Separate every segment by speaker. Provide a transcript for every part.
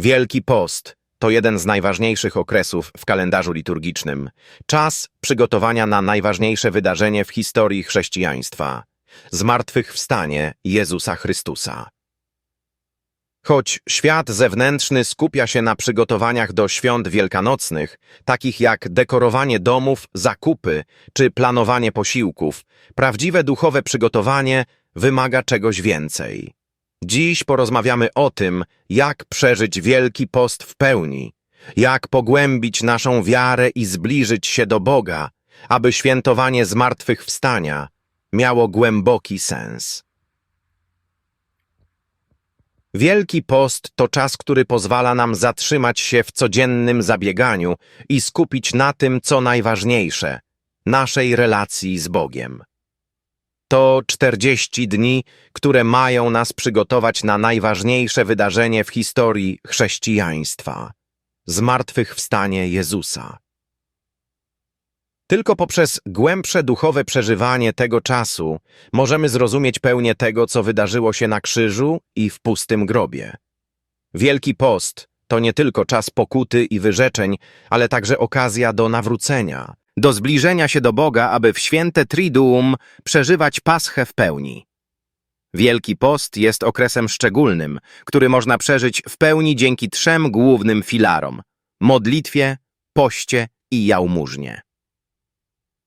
Speaker 1: Wielki Post to jeden z najważniejszych okresów w kalendarzu liturgicznym. Czas przygotowania na najważniejsze wydarzenie w historii chrześcijaństwa zmartwychwstanie Jezusa Chrystusa. Choć świat zewnętrzny skupia się na przygotowaniach do świąt wielkanocnych, takich jak dekorowanie domów, zakupy czy planowanie posiłków, prawdziwe duchowe przygotowanie wymaga czegoś więcej. Dziś porozmawiamy o tym, jak przeżyć Wielki Post w pełni, jak pogłębić naszą wiarę i zbliżyć się do Boga, aby świętowanie zmartwychwstania miało głęboki sens. Wielki Post to czas, który pozwala nam zatrzymać się w codziennym zabieganiu i skupić na tym, co najważniejsze naszej relacji z Bogiem. To 40 dni, które mają nas przygotować na najważniejsze wydarzenie w historii chrześcijaństwa zmartwychwstanie Jezusa. Tylko poprzez głębsze duchowe przeżywanie tego czasu możemy zrozumieć pełnię tego, co wydarzyło się na krzyżu i w pustym grobie. Wielki Post to nie tylko czas pokuty i wyrzeczeń, ale także okazja do nawrócenia, do zbliżenia się do Boga, aby w święte Triduum przeżywać Paschę w pełni. Wielki Post jest okresem szczególnym, który można przeżyć w pełni dzięki trzem głównym filarom – modlitwie, poście i jałmużnie.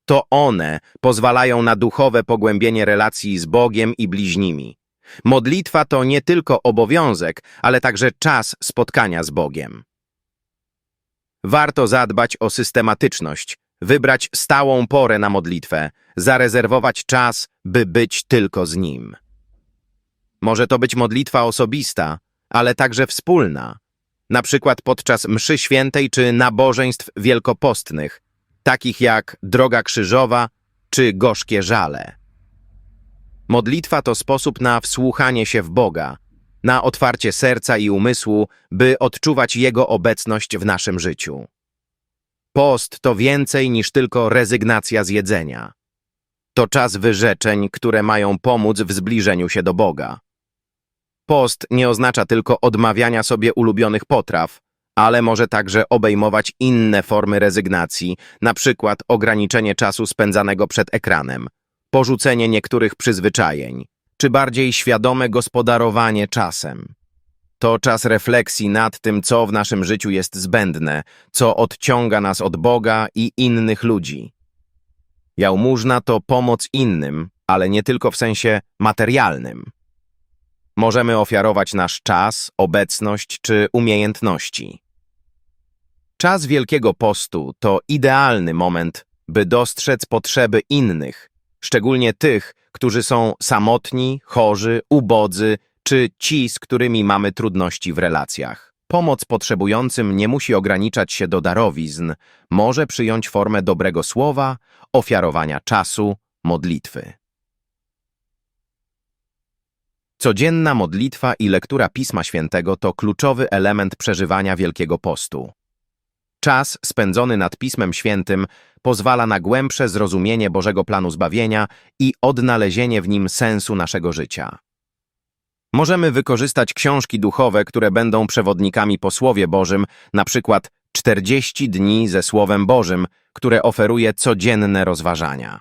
Speaker 1: To one pozwalają na duchowe pogłębienie relacji z Bogiem i bliźnimi. Modlitwa to nie tylko obowiązek, ale także czas spotkania z Bogiem. Warto zadbać o systematyczność, wybrać stałą porę na modlitwę, zarezerwować czas, by być tylko z Nim. Może to być modlitwa osobista, ale także wspólna, na przykład podczas mszy świętej czy nabożeństw wielkopostnych, takich jak droga krzyżowa czy gorzkie żale. Modlitwa to sposób na wsłuchanie się w Boga, na otwarcie serca i umysłu, by odczuwać Jego obecność w naszym życiu. Post to więcej niż tylko rezygnacja z jedzenia. To czas wyrzeczeń, które mają pomóc w zbliżeniu się do Boga. Post nie oznacza tylko odmawiania sobie ulubionych potraw, ale może także obejmować inne formy rezygnacji, na przykład ograniczenie czasu spędzanego przed ekranem, porzucenie niektórych przyzwyczajeń, czy bardziej świadome gospodarowanie czasem. To czas refleksji nad tym, co w naszym życiu jest zbędne, co odciąga nas od Boga i innych ludzi. Jałmużna to pomoc innym, ale nie tylko w sensie materialnym. Możemy ofiarować nasz czas, obecność czy umiejętności. Czas Wielkiego Postu to idealny moment, by dostrzec potrzeby innych, szczególnie tych, którzy są samotni, chorzy, ubodzy czy ci, z którymi mamy trudności w relacjach. Pomoc potrzebującym nie musi ograniczać się do darowizn, może przyjąć formę dobrego słowa, ofiarowania czasu, modlitwy. Codzienna modlitwa i lektura Pisma Świętego to kluczowy element przeżywania Wielkiego Postu. Czas spędzony nad Pismem Świętym pozwala na głębsze zrozumienie Bożego planu zbawienia i odnalezienie w nim sensu naszego życia. Możemy wykorzystać książki duchowe, które będą przewodnikami po Słowie Bożym, na przykład 40 dni ze Słowem Bożym, które oferuje codzienne rozważania.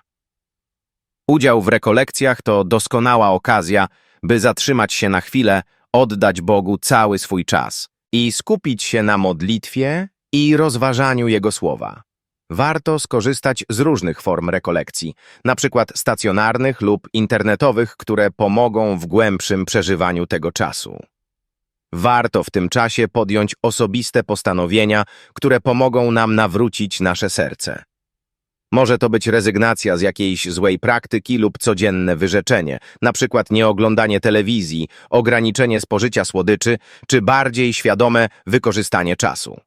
Speaker 1: Udział w rekolekcjach to doskonała okazja, by zatrzymać się na chwilę, oddać Bogu cały swój czas i skupić się na modlitwie i rozważaniu Jego słowa. Warto skorzystać z różnych form rekolekcji, przykład stacjonarnych lub internetowych, które pomogą w głębszym przeżywaniu tego czasu. Warto w tym czasie podjąć osobiste postanowienia, które pomogą nam nawrócić nasze serce. Może to być rezygnacja z jakiejś złej praktyki lub codzienne wyrzeczenie, przykład nieoglądanie telewizji, ograniczenie spożycia słodyczy czy bardziej świadome wykorzystanie czasu.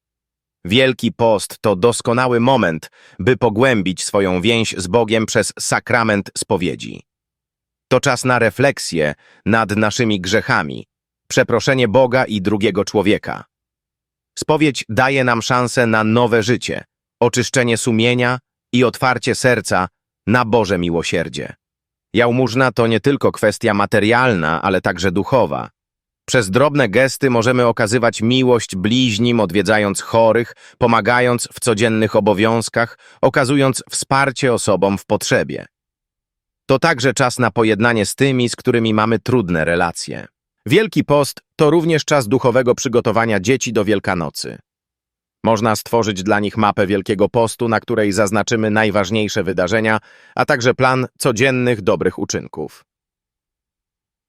Speaker 1: Wielki Post to doskonały moment, by pogłębić swoją więź z Bogiem przez sakrament spowiedzi. To czas na refleksję nad naszymi grzechami, przeproszenie Boga i drugiego człowieka. Spowiedź daje nam szansę na nowe życie, oczyszczenie sumienia i otwarcie serca na Boże miłosierdzie. Jałmużna to nie tylko kwestia materialna, ale także duchowa. Przez drobne gesty możemy okazywać miłość bliźnim, odwiedzając chorych, pomagając w codziennych obowiązkach, okazując wsparcie osobom w potrzebie. To także czas na pojednanie z tymi, z którymi mamy trudne relacje. Wielki Post to również czas duchowego przygotowania dzieci do Wielkanocy. Można stworzyć dla nich mapę Wielkiego Postu, na której zaznaczymy najważniejsze wydarzenia, a także plan codziennych dobrych uczynków.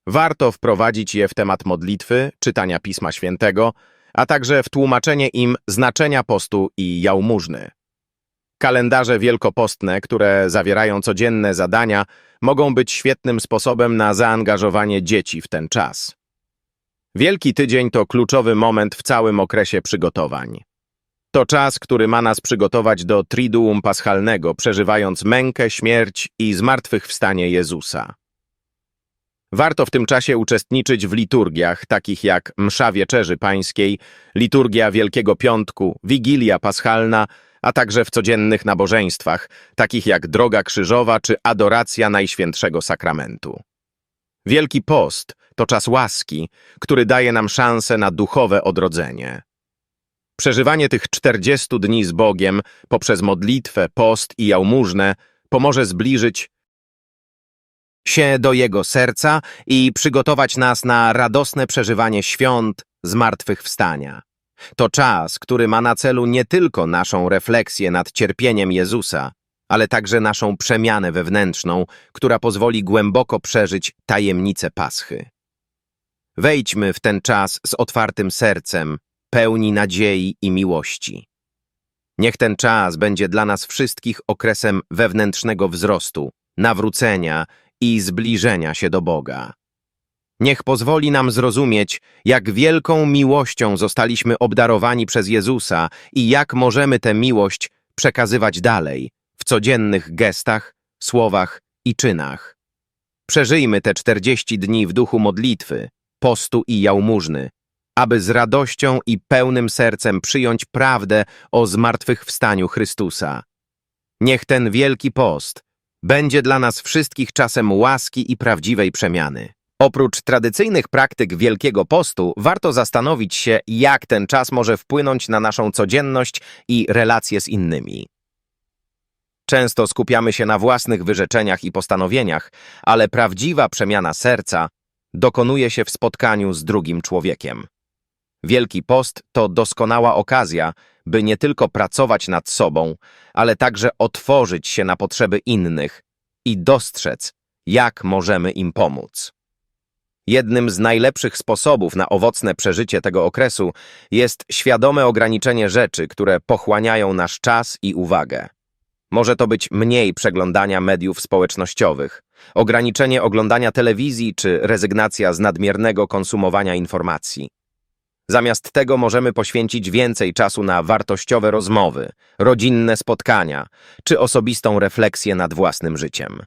Speaker 1: Warto wprowadzić je w temat modlitwy, czytania Pisma Świętego, a także w tłumaczenie im znaczenia postu i jałmużny. Kalendarze wielkopostne, które zawierają codzienne zadania, mogą być świetnym sposobem na zaangażowanie dzieci w ten czas. Wielki Tydzień to kluczowy moment w całym okresie przygotowań. To czas, który ma nas przygotować do Triduum Paschalnego, przeżywając mękę, śmierć i zmartwychwstanie Jezusa. Warto w tym czasie uczestniczyć w liturgiach, takich jak Msza Wieczerzy Pańskiej, Liturgia Wielkiego Piątku, Wigilia Paschalna, a także w codziennych nabożeństwach, takich jak Droga Krzyżowa czy Adoracja Najświętszego Sakramentu. Wielki Post to czas łaski, który daje nam szansę na duchowe odrodzenie. Przeżywanie tych 40 dni z Bogiem poprzez modlitwę, post i jałmużnę pomoże zbliżyć się do Jego serca i przygotować nas na radosne przeżywanie świąt zmartwychwstania. To czas, który ma na celu nie tylko naszą refleksję nad cierpieniem Jezusa, ale także naszą przemianę wewnętrzną, która pozwoli głęboko przeżyć tajemnicę Paschy. Wejdźmy w ten czas z otwartym sercem, pełni nadziei i miłości. Niech ten czas będzie dla nas wszystkich okresem wewnętrznego wzrostu, nawrócenia i zbliżenia się do Boga. Niech pozwoli nam zrozumieć, jak wielką miłością zostaliśmy obdarowani przez Jezusa i jak możemy tę miłość przekazywać dalej w codziennych gestach, słowach i czynach. Przeżyjmy te 40 dni w duchu modlitwy, postu i jałmużny, aby z radością i pełnym sercem przyjąć prawdę o zmartwychwstaniu Chrystusa. Niech ten wielki post będzie dla nas wszystkich czasem łaski i prawdziwej przemiany. Oprócz tradycyjnych praktyk Wielkiego Postu, warto zastanowić się, jak ten czas może wpłynąć na naszą codzienność i relacje z innymi. Często skupiamy się na własnych wyrzeczeniach i postanowieniach, ale prawdziwa przemiana serca dokonuje się w spotkaniu z drugim człowiekiem. Wielki Post to doskonała okazja, by nie tylko pracować nad sobą, ale także otworzyć się na potrzeby innych i dostrzec, jak możemy im pomóc. Jednym z najlepszych sposobów na owocne przeżycie tego okresu jest świadome ograniczenie rzeczy, które pochłaniają nasz czas i uwagę. Może to być mniej przeglądania mediów społecznościowych, ograniczenie oglądania telewizji czy rezygnacja z nadmiernego konsumowania informacji. Zamiast tego możemy poświęcić więcej czasu na wartościowe rozmowy, rodzinne spotkania czy osobistą refleksję nad własnym życiem.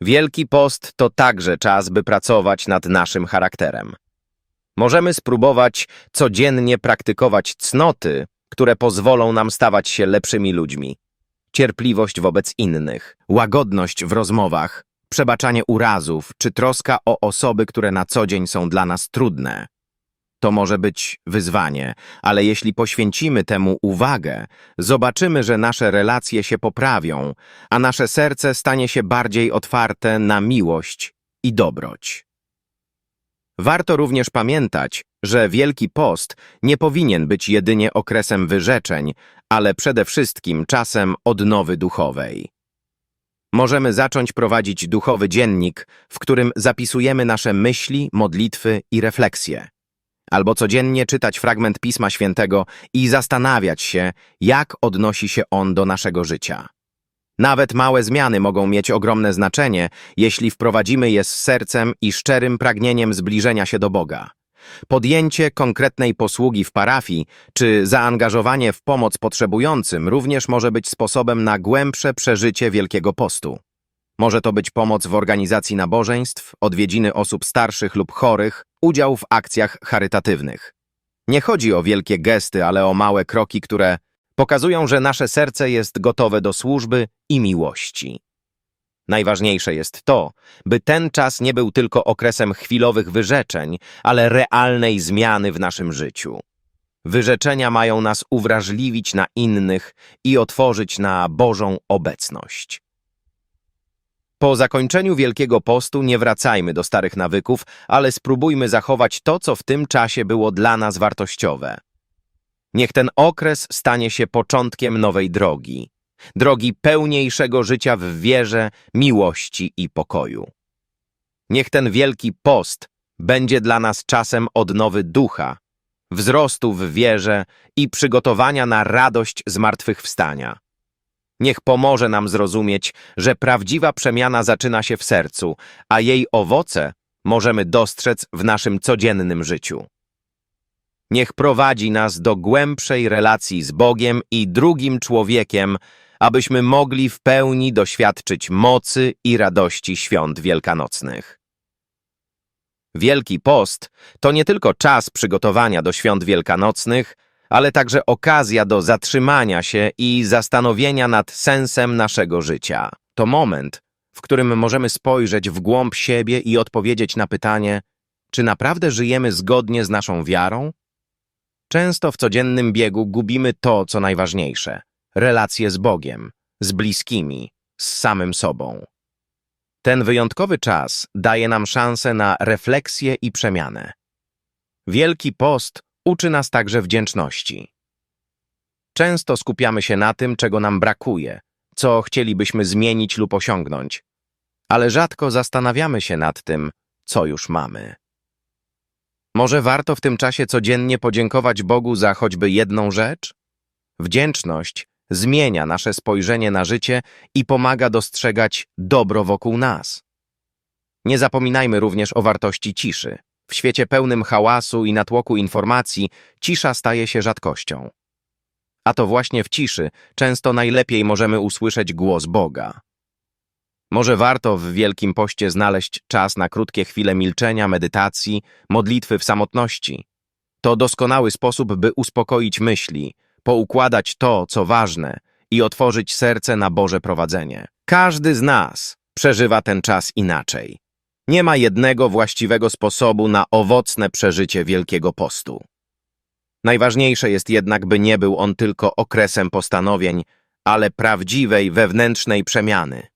Speaker 1: Wielki Post to także czas, by pracować nad naszym charakterem. Możemy spróbować codziennie praktykować cnoty, które pozwolą nam stawać się lepszymi ludźmi. Cierpliwość wobec innych, łagodność w rozmowach, przebaczanie urazów czy troska o osoby, które na co dzień są dla nas trudne. To może być wyzwanie, ale jeśli poświęcimy temu uwagę, zobaczymy, że nasze relacje się poprawią, a nasze serce stanie się bardziej otwarte na miłość i dobroć. Warto również pamiętać, że Wielki Post nie powinien być jedynie okresem wyrzeczeń, ale przede wszystkim czasem odnowy duchowej. Możemy zacząć prowadzić duchowy dziennik, w którym zapisujemy nasze myśli, modlitwy i refleksje albo codziennie czytać fragment Pisma Świętego i zastanawiać się, jak odnosi się on do naszego życia. Nawet małe zmiany mogą mieć ogromne znaczenie, jeśli wprowadzimy je z sercem i szczerym pragnieniem zbliżenia się do Boga. Podjęcie konkretnej posługi w parafii czy zaangażowanie w pomoc potrzebującym również może być sposobem na głębsze przeżycie Wielkiego Postu. Może to być pomoc w organizacji nabożeństw, odwiedziny osób starszych lub chorych, udział w akcjach charytatywnych. Nie chodzi o wielkie gesty, ale o małe kroki, które pokazują, że nasze serce jest gotowe do służby i miłości. Najważniejsze jest to, by ten czas nie był tylko okresem chwilowych wyrzeczeń, ale realnej zmiany w naszym życiu. Wyrzeczenia mają nas uwrażliwić na innych i otworzyć na Bożą obecność. Po zakończeniu Wielkiego Postu nie wracajmy do starych nawyków, ale spróbujmy zachować to, co w tym czasie było dla nas wartościowe. Niech ten okres stanie się początkiem nowej drogi, drogi pełniejszego życia w wierze, miłości i pokoju. Niech ten Wielki Post będzie dla nas czasem odnowy ducha, wzrostu w wierze i przygotowania na radość zmartwychwstania. Niech pomoże nam zrozumieć, że prawdziwa przemiana zaczyna się w sercu, a jej owoce możemy dostrzec w naszym codziennym życiu. Niech prowadzi nas do głębszej relacji z Bogiem i drugim człowiekiem, abyśmy mogli w pełni doświadczyć mocy i radości świąt wielkanocnych. Wielki Post to nie tylko czas przygotowania do świąt wielkanocnych, ale także okazja do zatrzymania się i zastanowienia nad sensem naszego życia. To moment, w którym możemy spojrzeć w głąb siebie i odpowiedzieć na pytanie, czy naprawdę żyjemy zgodnie z naszą wiarą? Często w codziennym biegu gubimy to, co najważniejsze relacje z Bogiem, z bliskimi, z samym sobą. Ten wyjątkowy czas daje nam szansę na refleksję i przemianę. Wielki Post uczy nas także wdzięczności. Często skupiamy się na tym, czego nam brakuje, co chcielibyśmy zmienić lub osiągnąć, ale rzadko zastanawiamy się nad tym, co już mamy. Może warto w tym czasie codziennie podziękować Bogu za choćby jedną rzecz? Wdzięczność zmienia nasze spojrzenie na życie i pomaga dostrzegać dobro wokół nas. Nie zapominajmy również o wartości ciszy. W świecie pełnym hałasu i natłoku informacji cisza staje się rzadkością. A to właśnie w ciszy często najlepiej możemy usłyszeć głos Boga. Może warto w Wielkim Poście znaleźć czas na krótkie chwile milczenia, medytacji, modlitwy w samotności. To doskonały sposób, by uspokoić myśli, poukładać to, co ważne i otworzyć serce na Boże prowadzenie. Każdy z nas przeżywa ten czas inaczej. Nie ma jednego właściwego sposobu na owocne przeżycie Wielkiego Postu. Najważniejsze jest jednak, by nie był on tylko okresem postanowień, ale prawdziwej wewnętrznej przemiany.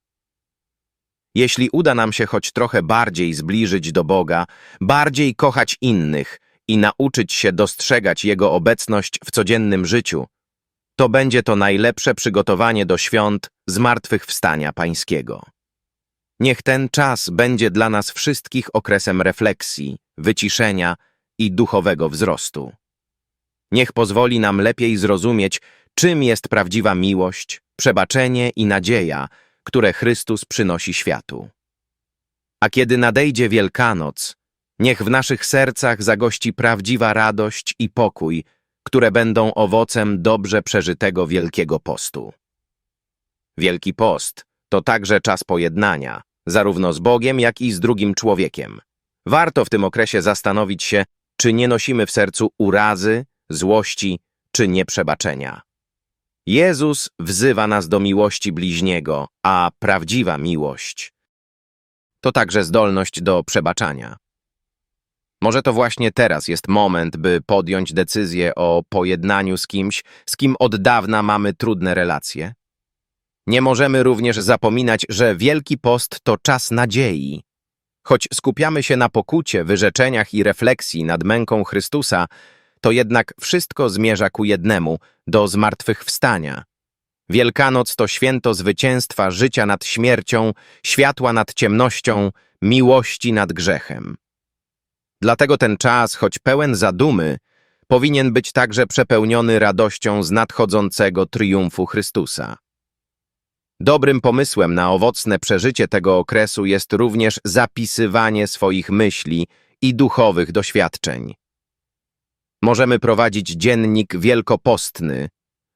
Speaker 1: Jeśli uda nam się choć trochę bardziej zbliżyć do Boga, bardziej kochać innych i nauczyć się dostrzegać Jego obecność w codziennym życiu, to będzie to najlepsze przygotowanie do świąt Zmartwychwstania Pańskiego. Niech ten czas będzie dla nas wszystkich okresem refleksji, wyciszenia i duchowego wzrostu. Niech pozwoli nam lepiej zrozumieć, czym jest prawdziwa miłość, przebaczenie i nadzieja, które Chrystus przynosi światu. A kiedy nadejdzie Wielkanoc, niech w naszych sercach zagości prawdziwa radość i pokój, które będą owocem dobrze przeżytego Wielkiego Postu. Wielki Post to także czas pojednania, zarówno z Bogiem, jak i z drugim człowiekiem. Warto w tym okresie zastanowić się, czy nie nosimy w sercu urazy, złości czy nieprzebaczenia. Jezus wzywa nas do miłości bliźniego, a prawdziwa miłość to także zdolność do przebaczania. Może to właśnie teraz jest moment, by podjąć decyzję o pojednaniu z kimś, z kim od dawna mamy trudne relacje? Nie możemy również zapominać, że Wielki Post to czas nadziei. Choć skupiamy się na pokucie, wyrzeczeniach i refleksji nad męką Chrystusa, to jednak wszystko zmierza ku jednemu, do zmartwychwstania. Wielkanoc to święto zwycięstwa życia nad śmiercią, światła nad ciemnością, miłości nad grzechem. Dlatego ten czas, choć pełen zadumy, powinien być także przepełniony radością z nadchodzącego triumfu Chrystusa. Dobrym pomysłem na owocne przeżycie tego okresu jest również zapisywanie swoich myśli i duchowych doświadczeń. Możemy prowadzić dziennik wielkopostny,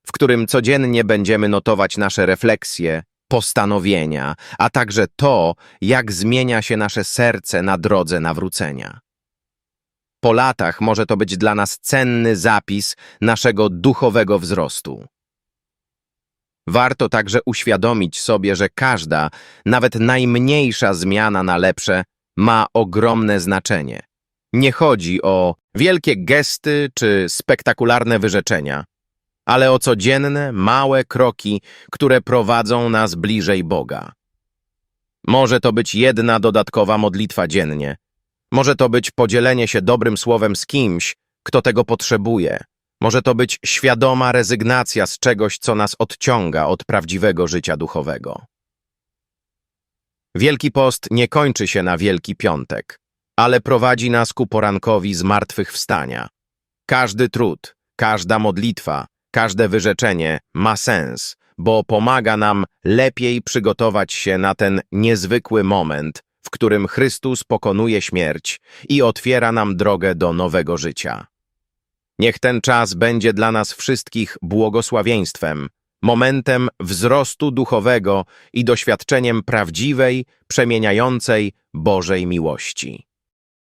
Speaker 1: w którym codziennie będziemy notować nasze refleksje, postanowienia, a także to, jak zmienia się nasze serce na drodze nawrócenia. Po latach może to być dla nas cenny zapis naszego duchowego wzrostu. Warto także uświadomić sobie, że każda, nawet najmniejsza zmiana na lepsze ma ogromne znaczenie. Nie chodzi o wielkie gesty czy spektakularne wyrzeczenia, ale o codzienne, małe kroki, które prowadzą nas bliżej Boga. Może to być jedna dodatkowa modlitwa dziennie. Może to być podzielenie się dobrym słowem z kimś, kto tego potrzebuje. Może to być świadoma rezygnacja z czegoś, co nas odciąga od prawdziwego życia duchowego. Wielki Post nie kończy się na Wielki Piątek, ale prowadzi nas ku porankowi zmartwychwstania. Każdy trud, każda modlitwa, każde wyrzeczenie ma sens, bo pomaga nam lepiej przygotować się na ten niezwykły moment, w którym Chrystus pokonuje śmierć i otwiera nam drogę do nowego życia. Niech ten czas będzie dla nas wszystkich błogosławieństwem, momentem wzrostu duchowego i doświadczeniem prawdziwej, przemieniającej Bożej miłości.